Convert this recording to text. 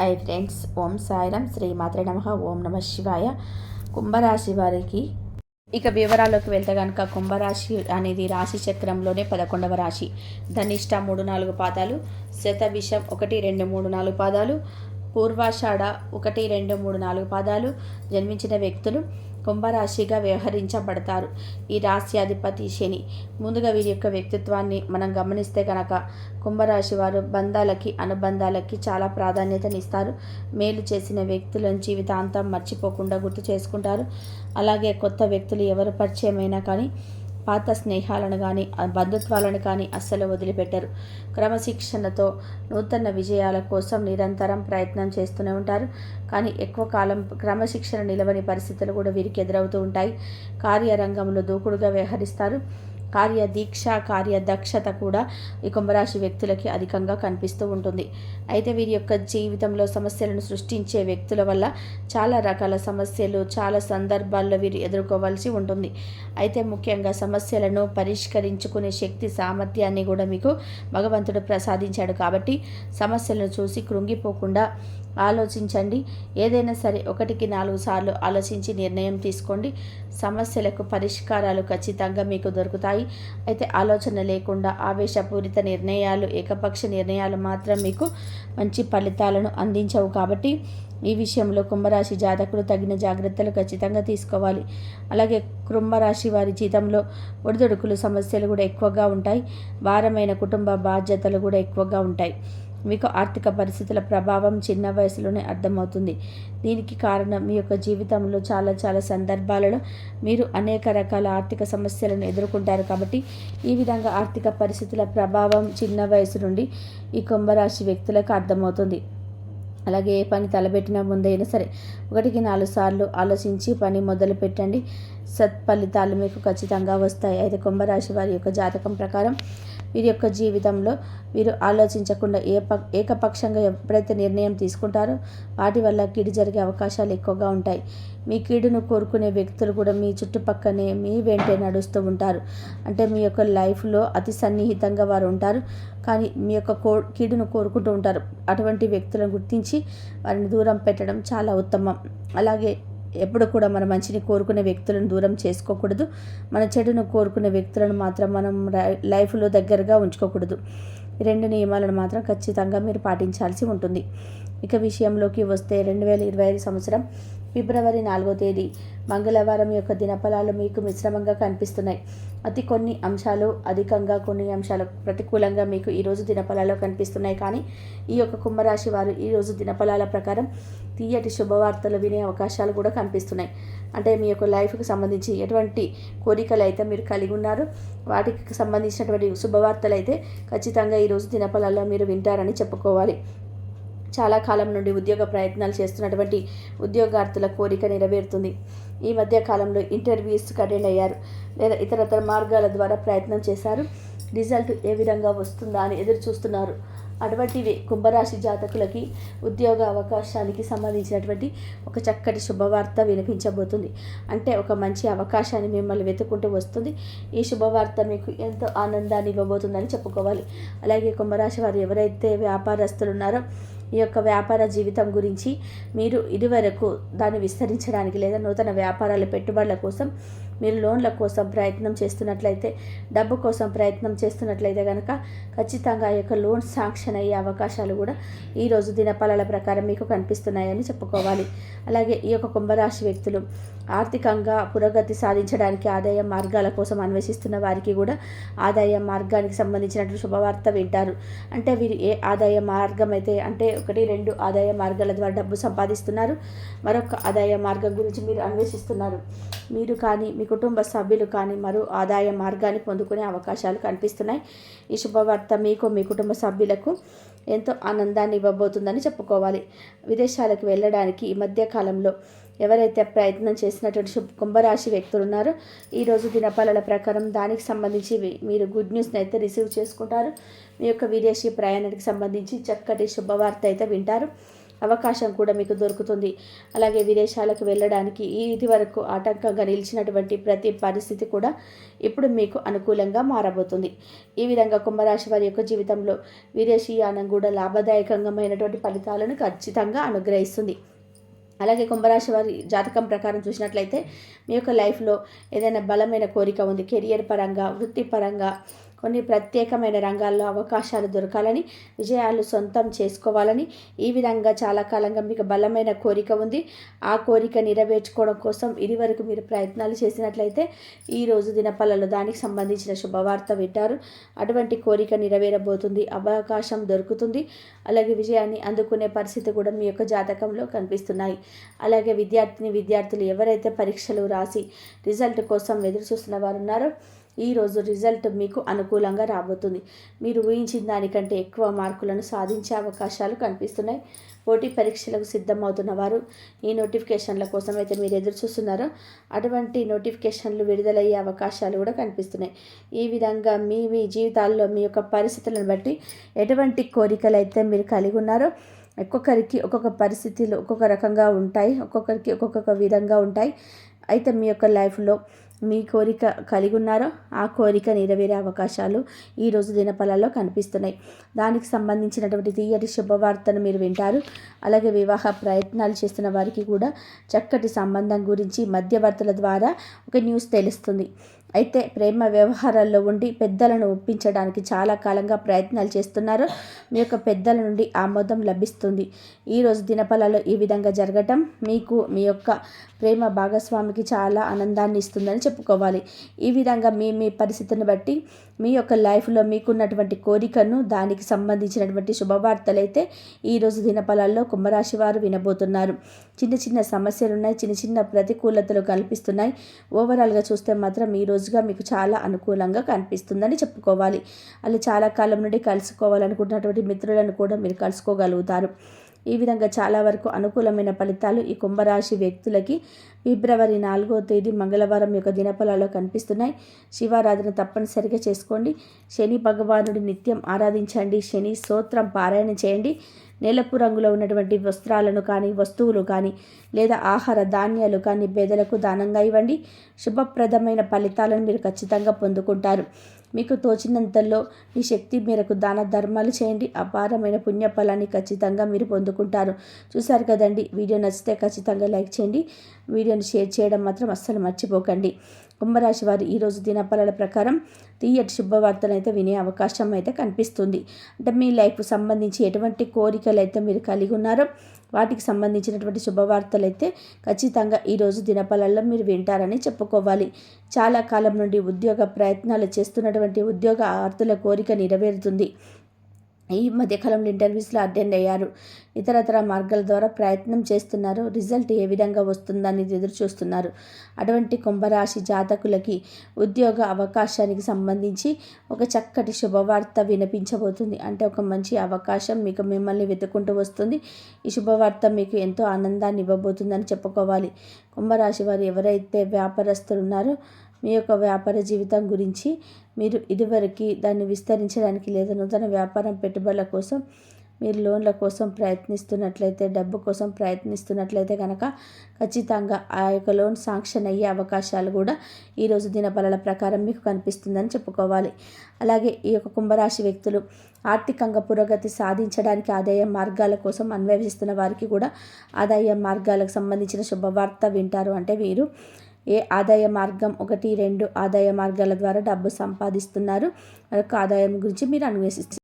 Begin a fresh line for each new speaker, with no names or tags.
I friends Om Sairam శ్రీ మాత్రే నమ. ఓం నమ శివాయ. కుంభరాశి వారికి ఇక వివరాల్లోకి వెళ్తే కనుక కుంభరాశి అనేది రాశి చక్రంలోనే పదకొండవ రాశి. ధనిష్ట మూడు నాలుగు పాదాలు శతభిషం ఒకటి రెండు మూడు నాలుగు పాదాలు పూర్వాషాఢ ఒకటి రెండు మూడు నాలుగు పాదాలు జన్మించిన వ్యక్తులు కుంభరాశిగా వ్యవహరించబడతారు. ఈ రాశి అధిపతి శని. ముందుగా వీరి యొక్క వ్యక్తిత్వాన్ని మనం గమనిస్తే కనుక కుంభరాశి వారు బంధాలకి అనుబంధాలకి చాలా ప్రాధాన్యతనిస్తారు. మేలు చేసిన వ్యక్తులను జీవితాంతం మర్చిపోకుండా గుర్తు చేసుకుంటారు. అలాగే కొత్త వ్యక్తులు ఎవరు పరిచయమైనా కానీ పాత స్నేహాలను కానీ బంధుత్వాలను కానీ అస్సలు వదిలిపెట్టరు. క్రమశిక్షణతో నూతన విజయాల కోసం నిరంతరం ప్రయత్నం చేస్తూనే ఉంటారు. కానీ ఎక్కువ కాలం క్రమశిక్షణ నిలవని పరిస్థితులు కూడా వీరికి ఎదురవుతూ ఉంటాయి. కార్యరంగంలో దూకుడుగా వ్యవహరిస్తారు. కార్యదీక్ష కార్యదక్షత కూడా ఈ కుంభరాశి వ్యక్తులకి అధికంగా కనిపిస్తూ ఉంటుంది. అయితే వీరి యొక్క జీవితంలో సమస్యలను సృష్టించే వ్యక్తుల వల్ల చాలా రకాల సమస్యలు చాలా సందర్భాల్లో వీరు ఎదుర్కోవాల్సి ఉంటుంది. అయితే ముఖ్యంగా సమస్యలను పరిష్కరించుకునే శక్తి సామర్థ్యాన్ని కూడా మీకు భగవంతుడు ప్రసాదించాడు కాబట్టి సమస్యలను చూసి కృంగిపోకుండా ఆలోచించండి. ఏదైనా సరే ఒకటికి నాలుగు సార్లు ఆలోచించి నిర్ణయం తీసుకోండి. సమస్యలకు పరిష్కారాలు ఖచ్చితంగా మీకు దొరుకుతాయి. అయితే ఆలోచన లేకుండా ఆవేశపూరిత నిర్ణయాలు ఏకపక్ష నిర్ణయాలు మాత్రం మీకు మంచి ఫలితాలను అందించవు కాబట్టి ఈ విషయంలో కుంభరాశి జాతకులు తగిన జాగ్రత్తలు ఖచ్చితంగా తీసుకోవాలి. అలాగే కుంభరాశి వారి జీతంలో ఒడిదొడుకులు సమస్యలు కూడా ఎక్కువగా ఉంటాయి. భారమైన కుటుంబ బాధ్యతలు కూడా ఎక్కువగా ఉంటాయి. మీకు ఆర్థిక పరిస్థితుల ప్రభావం చిన్న వయసులోనే అర్థమవుతుంది. దీనికి కారణం మీ యొక్క జీవితంలో చాలా చాలా సందర్భాలలో మీరు అనేక రకాల ఆర్థిక సమస్యలను ఎదుర్కొంటారు కాబట్టి ఈ విధంగా ఆర్థిక పరిస్థితుల ప్రభావం చిన్న వయసు నుండి ఈ కుంభరాశి వ్యక్తులకు అర్థమవుతుంది. అలాగే ఏ పని తలబెట్టిన ముందైనా సరే ఒకటికి నాలుగు సార్లు ఆలోచించి పని మొదలు పెట్టండి. సత్ఫలితాలు మీకు ఖచ్చితంగా వస్తాయి. అయితే కుంభరాశి వారి యొక్క జాతకం ప్రకారం వీరి యొక్క జీవితంలో వీరు ఆలోచించకుండా ఏ ప ఏకపక్షంగా ఎప్పుడైతే నిర్ణయం తీసుకుంటారో వాటి వల్ల కీడు జరిగే అవకాశాలు ఎక్కువగా ఉంటాయి. మీ కీడును కోరుకునే వ్యక్తులు కూడా మీ చుట్టుపక్కనే మీ వెంటే నడుస్తూ ఉంటారు. అంటే మీ యొక్క లైఫ్లో అతి సన్నిహితంగా వారు ఉంటారు. కానీ మీ యొక్క కో కీడును కోరుకుంటూ ఉంటారు. అటువంటి వ్యక్తులను గుర్తించి వారిని దూరం పెట్టడం చాలా ఉత్తమం. అలాగే ఎప్పుడు కూడా మన మంచిని కోరుకునే వ్యక్తులను దూరం చేసుకోకూడదు. మన చెడును కోరుకునే వ్యక్తులను మాత్రం మనం లైఫ్లో దగ్గరగా ఉంచుకోకూడదు. రెండు నియమాలను మాత్రం ఖచ్చితంగా మీరు పాటించాల్సి ఉంటుంది. ఇక విషయంలోకి వస్తే రెండు వేల ఇరవై ఐదు సంవత్సరం ఫిబ్రవరి నాలుగో తేదీ. మంగళవారం యొక్క దినఫలాలు మీకు మిశ్రమంగా కనిపిస్తున్నాయి. అతి కొన్ని అంశాలు అధికంగా కొన్ని అంశాలు ప్రతికూలంగా మీకు ఈరోజు దినఫలాలు కనిపిస్తున్నాయి. కానీ ఈ యొక్క కుంభరాశి వారు ఈరోజు దినఫలాల ప్రకారం తీయటి శుభవార్తలు వినే అవకాశాలు కూడా కనిపిస్తున్నాయి. అంటే మీ యొక్క లైఫ్కి సంబంధించి ఎటువంటి కోరికలు అయితే మీరు కలిగి ఉన్నారు వాటికి సంబంధించినటువంటి శుభవార్తలు అయితే ఖచ్చితంగా ఈరోజు దినఫలాల్లో మీరు వింటారని చెప్పుకోవాలి. చాలా కాలం నుండి ఉద్యోగ ప్రయత్నాలు చేస్తున్నటువంటి ఉద్యోగార్థుల కోరిక నెరవేరుతుంది. ఈ మధ్య కాలంలో ఇంటర్వ్యూస్కి అటెండ్ అయ్యారు. లేదా ఇతరతర మార్గాల ద్వారా ప్రయత్నం చేశారు. రిజల్ట్ ఏ విధంగా వస్తుందా అని ఎదురు చూస్తున్నారు. అటువంటివి కుంభరాశి జాతకులకి ఉద్యోగ అవకాశానికి సంబంధించినటువంటి ఒక చక్కటి శుభవార్త వినిపించబోతుంది. అంటే ఒక మంచి అవకాశాన్ని మిమ్మల్ని వెతుకుంటూ వస్తుంది. ఈ శుభవార్త మీకు ఎంతో ఆనందాన్ని ఇవ్వబోతుందని చెప్పుకోవాలి. అలాగే కుంభరాశి వారు ఎవరైతే వ్యాపారస్తులు ఉన్నారో ఈ యొక్క వ్యాపార జీవితం గురించి మీరు ఇదివరకు దాన్ని విస్తరించడానికి లేదా నూతన వ్యాపారాల పెట్టుబడుల కోసం మీరు లోన్ల కోసం ప్రయత్నం చేస్తున్నట్లయితే డబ్బు కోసం ప్రయత్నం చేస్తున్నట్లయితే కనుక ఖచ్చితంగా ఆ యొక్క లోన్ శాంక్షన్ అయ్యే అవకాశాలు కూడా ఈరోజు దినఫలాల ప్రకారం మీకు కనిపిస్తున్నాయని చెప్పుకోవాలి. అలాగే ఈ యొక్క కుంభరాశి వ్యక్తులు ఆర్థికంగా పురోగతి సాధించడానికి ఆదాయ మార్గాల కోసం అన్వేషిస్తున్న వారికి కూడా ఆదాయ మార్గానికి సంబంధించినటువంటి శుభవార్త వింటారు. అంటే వీరు ఏ ఆదాయ మార్గం అయితే అంటే ఒకటి రెండు ఆదాయ మార్గాల ద్వారా డబ్బు సంపాదిస్తున్నారు మరొక ఆదాయ మార్గం గురించి మీరు అన్వేషిస్తున్నారు. మీరు కానీ మీకు కుటుంబ సభ్యులు కానీ మరో ఆదాయ మార్గాన్ని పొందుకునే అవకాశాలు కనిపిస్తున్నాయి. ఈ శుభవార్త మీకు మీ కుటుంబ సభ్యులకు ఎంతో ఆనందాన్ని ఇవ్వబోతుందని చెప్పుకోవాలి. విదేశాలకు వెళ్ళడానికి ఈ మధ్య కాలంలో ఎవరైతే ప్రయత్నం చేసినటువంటి శుభ కుంభరాశి వ్యక్తులు ఉన్నారో ఈరోజు దినపాలల ప్రకారం దానికి సంబంధించి మీరు గుడ్ న్యూస్ని అయితే రిసీవ్ చేసుకుంటారు. మీ యొక్క విదేశీ ప్రయాణానికి సంబంధించి చక్కటి శుభవార్త అయితే వింటారు. అవకాశం కూడా మీకు దొరుకుతుంది. అలాగే విదేశాలకు వెళ్ళడానికి ఇది వరకు ఆటంకంగా నిలిచినటువంటి ప్రతి పరిస్థితి కూడా ఇప్పుడు మీకు అనుకూలంగా మారబోతుంది. ఈ విధంగా కుంభరాశి వారి యొక్క జీవితంలో విదేశీయానం కూడా లాభదాయకమైనటువంటి ఫలితాలను ఖచ్చితంగా అనుగ్రహిస్తుంది. అలాగే కుంభరాశి వారి జాతకం ప్రకారం చూసినట్లయితే మీ యొక్క లైఫ్లో ఏదైనా బలమైన కోరిక ఉంది. కెరియర్ పరంగా వృత్తిపరంగా కొన్ని ప్రత్యేకమైన రంగాల్లో అవకాశాలు దొరకాలని విజయాలు సొంతం చేసుకోవాలని ఈ విధంగా చాలా కాలంగా మీకు బలమైన కోరిక ఉంది. ఆ కోరిక నెరవేర్చుకోవడం కోసం ఇదివరకు మీరు ప్రయత్నాలు చేసినట్లయితే ఈరోజు దినపల్లలో దానికి సంబంధించిన శుభవార్త వింటారు. అటువంటి కోరిక నెరవేరబోతుంది అవకాశం దొరుకుతుంది. అలాగే విజయాన్ని అందుకునే పరిస్థితి కూడా మీ యొక్క జాతకంలో కనిపిస్తున్నాయి. అలాగే విద్యార్థిని విద్యార్థులు ఎవరైతే పరీక్షలు రాసి రిజల్ట్ కోసం ఎదురు చూస్తున్న వారు ఉన్నారో ఈరోజు రిజల్ట్ మీకు అనుకూలంగా రాబోతుంది. మీరు ఊహించిన దానికంటే ఎక్కువ మార్కులను సాధించే అవకాశాలు కనిపిస్తున్నాయి. పోటీ పరీక్షలకు సిద్ధమవుతున్న వారు ఈ నోటిఫికేషన్ల కోసం అయితే మీరు ఎదురు చూస్తున్నారో. అటువంటి నోటిఫికేషన్లు విడుదలయ్యే అవకాశాలు కూడా కనిపిస్తున్నాయి. ఈ విధంగా మీ మీ జీవితాల్లో మీ యొక్క పరిస్థితులను బట్టి ఎటువంటి కోరికలు అయితే మీరు కలిగి ఉన్నారో ఒక్కొక్కరికి ఒక్కొక్క పరిస్థితులు ఒక్కొక్క రకంగా ఉంటాయి. ఒక్కొక్కరికి ఒక్కొక్క విధంగా ఉంటాయి. అయితే మీ యొక్క లైఫ్లో మీ కోరిక కలిగి ఉన్నారో ఆ కోరిక నెరవేరే అవకాశాలు ఈరోజు దినఫలాల్లో కనిపిస్తున్నాయి. దానికి సంబంధించినటువంటి తీయటి శుభవార్తను మీరు వింటారు. అలాగే వివాహ ప్రయత్నాలు చేస్తున్న వారికి కూడా చక్కటి సంబంధం గురించి మధ్యవర్తుల ద్వారా ఒక న్యూస్ తెలుస్తుంది. అయితే ప్రేమ వ్యవహారాల్లో ఉండి పెద్దలను ఒప్పించడానికి చాలా కాలంగా ప్రయత్నాలు చేస్తున్నారు. మీ యొక్క పెద్దల నుండి ఆమోదం లభిస్తుంది. ఈరోజు దినఫలాలు ఈ విధంగా జరగటం మీకు మీ యొక్క ప్రేమ భాగస్వామికి చాలా ఆనందాన్ని ఇస్తుందని చెప్పుకోవాలి. ఈ విధంగా మీ మీ పరిస్థితిని బట్టి మీ యొక్క లైఫ్లో మీకున్నటువంటి కోరికను దానికి సంబంధించినటువంటి శుభవార్తలు అయితే ఈరోజు దినఫలాల్లో కుంభరాశి వారు వినబోతున్నారు. చిన్న చిన్న సమస్యలు ఉన్నాయి చిన్న చిన్న ప్రతికూలతలు కల్పిస్తున్నాయి. ఓవరాల్గా చూస్తే మాత్రం ఈరోజు రోజుగా మీకు చాలా అనుకూలంగా కనిపిస్తుందని చెప్పుకోవాలి. అలా చాలా కాలం నుండి కలుసుకోవాలనుకుంటున్నటువంటి మిత్రులను కూడా మీరు కలుసుకోగలుగుతారు. ఈ విధంగా చాలా వరకు అనుకూలమైన ఫలితాలు ఈ కుంభరాశి వ్యక్తులకి. ఫిబ్రవరి నాలుగో తేదీ మంగళవారం యొక్క దినఫలాల్లో కనిపిస్తున్నాయి. శివారాధన తప్పనిసరిగా చేసుకోండి. శని భగవానుడి నిత్యం ఆరాధించండి. శని స్తోత్రం పారాయణ చేయండి. నీలపు రంగులో ఉన్నటువంటి వస్త్రాలను కానీ వస్తువులు కానీ లేదా ఆహార ధాన్యాలు కానీ పేదలకు దానంగా ఇవ్వండి. శుభప్రదమైన ఫలితాలను మీరు ఖచ్చితంగా పొందుకుంటారు. మీకు తోచినంతలో మీ శక్తి మేరకు దాన ధర్మాలు చేయండి. అపారమైన పుణ్యఫలాన్ని ఖచ్చితంగా మీరు పొందుకుంటారు. చూసారు కదండి? వీడియో నచ్చితే ఖచ్చితంగా లైక్ చేయండి. వీడియోని షేర్ చేయడం మాత్రం అస్సలు మర్చిపోకండి. కుంభరాశి వారు ఈరోజు దినఫలాల ప్రకారం తీయటి శుభవార్తలు అయితే వినే అవకాశం అయితే కనిపిస్తుంది. అంటే మీ లైఫ్కు సంబంధించి ఎటువంటి కోరికలు అయితే మీరు కలిగి ఉన్నారో వాటికి సంబంధించినటువంటి శుభవార్తలు అయితే ఖచ్చితంగా ఈరోజు దినఫలాల్లో మీరు వింటారని చెప్పుకోవాలి. చాలా కాలం నుండి ఉద్యోగ ప్రయత్నాలు చేస్తున్నటువంటి ఉద్యోగ ఆర్తుల కోరిక నెరవేరుతుంది. ఈ మధ్యకాలంలో ఇంటర్వ్యూస్లో అటెండ్ అయ్యారు. ఇతరతర మార్గాల ద్వారా ప్రయత్నం చేస్తున్నారు. రిజల్ట్ ఏ విధంగా వస్తుందని ఎదురు చూస్తున్నారు అటువంటి కుంభరాశి జాతకులకి ఉద్యోగ అవకాశానికి సంబంధించి ఒక చక్కటి శుభవార్త వినిపించబోతుంది. అంటే ఒక మంచి అవకాశం మీకు మిమ్మల్ని వెతుకుంటూ వస్తుంది. ఈ శుభవార్త మీకు ఎంతో ఆనందాన్ని ఇవ్వబోతుందని చెప్పుకోవాలి. కుంభరాశి వారు ఎవరైతే వ్యాపారస్తులు ఉన్నారో మీ యొక్క వ్యాపార జీవితం గురించి మీరు ఇదివరకు దాన్ని విస్తరించడానికి లేదా నూతన వ్యాపారం పెట్టుబడుల కోసం మీరు లోన్ల కోసం ప్రయత్నిస్తున్నట్లయితే డబ్బు కోసం ప్రయత్నిస్తున్నట్లయితే కనుక ఖచ్చితంగా ఆ యొక్క లోన్ శాంక్షన్ అయ్యే అవకాశాలు కూడా ఈరోజు దినఫలాల ప్రకారం మీకు కనిపిస్తుందని చెప్పుకోవాలి. అలాగే ఈ యొక్క కుంభరాశి వ్యక్తులు ఆర్థికంగా పురోగతి సాధించడానికి ఆదాయ మార్గాల కోసం అన్వేషిస్తున్న వారికి కూడా ఆదాయ మార్గాలకు సంబంధించిన శుభవార్త వింటారు. అంటే వీరు ఏ ఆదాయ మార్గం ఒకటి రెండు ఆదాయ మార్గాల ద్వారా డబ్బు సంపాదిస్తున్నారు. మరొక ఆదాయం గురించి మీరు అన్వేషిస్తారు